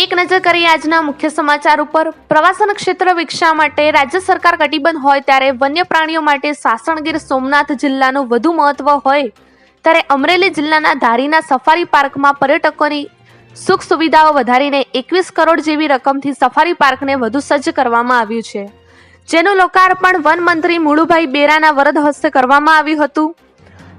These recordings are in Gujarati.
એક નજર કરીએ આજના મુખ્ય સમાચાર ઉપર. પ્રવાસન ક્ષેત્ર વિકસા માટે રાજ્ય સરકાર કટિબદ્ધ હોય ત્યારે વન્ય પ્રાણીઓ માટે સાસણગીર સોમનાથ જિલ્લાનું વધુ મહત્વ હોય. ત્યારે અમરેલી જિલ્લાના ધારીના સફારી પાર્કમાં પર્યટકોની સુખ સુવિધાઓ વધારીને એકવીસ કરોડ જેવી રકમથી સફારી પાર્કને વધુ સજ્જ કરવામાં આવ્યું છે. જેનું લોકાર્પણ વન મંત્રી મુળુભાઈ બેરાના વરદ હસ્તે કરવામાં આવ્યું હતું.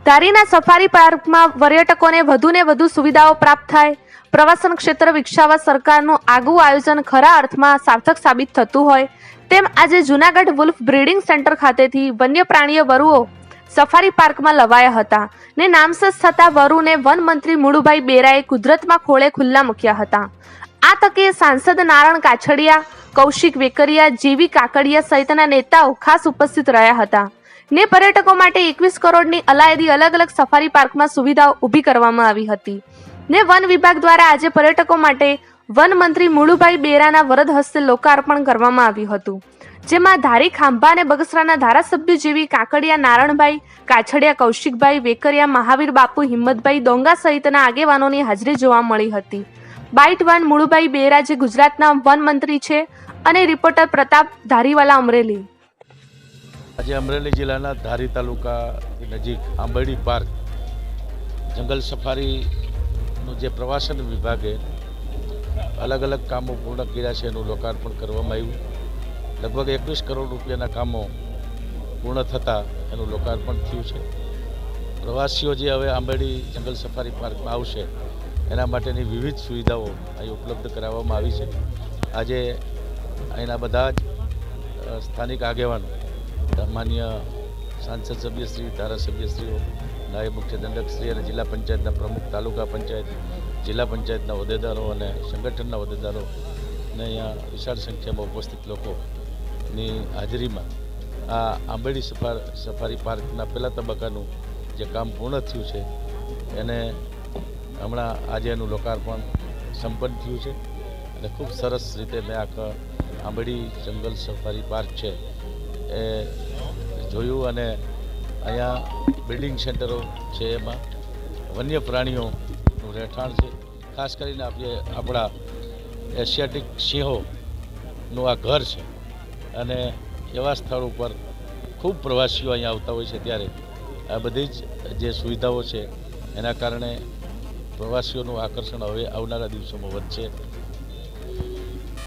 ધારીના સફારી પાર્કમાં પર્યટકોને વધુને વધુ સુવિધાઓ પ્રાપ્ત થાય. પ્રવાસન ક્ષેત્ર વિકસાવવા સરકારનું આગવું આયોજન ખરા અર્થમાં સાર્થક સાબિત થતું હોય, તેમ આજે જૂનાગઢ વુલ્ફ બ્રીડિંગ સેન્ટર ખાતેથી વન્ય પ્રાણીઓ વરુઓ સફારી પાર્કમાં લવાયા હતા ને નામસસ થતા વરુને વનમંત્રી મુળુભાઈ બેરાએ કુદરતમાં ખોળે ખુલ્લા મૂક્યા હતા. આ તકે સાંસદ નારણ કાછડિયા, કૌશિક વેકરિયા, જીવી કાકડિયા સહિતના નેતાઓ ખાસ ઉપસ્થિત રહ્યા હતા. ને પર્યટકો માટે એકવીસ કરોડની અલાયદી અલગ અલગ સફારી પાર્કમાં સુવિધાઓ ઊભી કરવામાં આવી હતી. ને વન વિભાગ દ્વારા આજે પર્યટકો માટે વન મંત્રી મુળુભાઈ બેરાના વરદ હસ્તે લોકાર્પણ કરવામાં આવ્યું હતું. જેમાં ધારી ખાંભા અને બગસરાના ધારાસભ્ય જેવી કાકડિયા નારણભાઈ, કાછડિયા કૌશિકભાઈ, વેકરિયા મહાવીર બાપુ, હિંમતભાઈ ડોંગા સહિતના આગેવાનોની હાજરી જોવા મળી હતી. બાઇટ વન મુળુભાઈ બેરા જે ગુજરાતના વન મંત્રી છે અને રિપોર્ટર પ્રતાપ ધારીવાલા અમરેલી. આજે અમરેલી જિલ્લાના ધારી તાલુકા નજીક આંબરડી પાર્ક જંગલ સફારીનું જે પ્રવાસન વિભાગે અલગ અલગ કામો પૂર્ણ કર્યા છે એનું લોકાર્પણ કરવામાં આવ્યું. લગભગ એકવીસ કરોડ રૂપિયાના કામો પૂર્ણ થતાં એનું લોકાર્પણ થયું છે. પ્રવાસીઓ જે હવે આંબેડી જંગલ સફારી પાર્કમાં આવશે, એના માટેની વિવિધ સુવિધાઓ અહીં ઉપલબ્ધ કરાવવામાં આવી છે. આજે અહીંના બધા જ સ્થાનિક આગેવાનો, માન્ય સાંસદ સભ્યશ્રી ધારાસભ્યશ્રીઓ નાયબ મુખ્ય દંડકશ્રી અને જિલ્લા પંચાયતના પ્રમુખ, તાલુકા પંચાયત, જિલ્લા પંચાયતના હોદ્દેદારો અને સંગઠનના હોદ્દેદારો ને અહીંયા વિશાળ સંખ્યામાં ઉપસ્થિત લોકોની હાજરીમાં આ આંબેડી સફાર, સફારી પાર્કના પહેલા તબક્કાનું જે કામ પૂર્ણ થયું છે, એને હમણાં આજે એનું લોકાર્પણ સંપન્ન થયું છે અને ખૂબ સરસ રીતે મેં આખા આંબેડી જંગલ સફારી પાર્ક છે એ જોયું અને અહીંયા બિલ્ડિંગ સેન્ટરો છે એમાં. વન્ય પ્રાણીઓનું રહેઠાણ છે. ખાસ કરીને આપણે આપણા એશિયાટિક સિંહોનું આ ઘર છે. અને એવા સ્થળ ઉપર ખૂબ પ્રવાસીઓ અહીંયા આવતા હોય છે ત્યારે. આ બધી જ જે સુવિધાઓ છે, એના કારણે પ્રવાસીઓનું આકર્ષણ હવે આવનારા દિવસોમાં વધશે.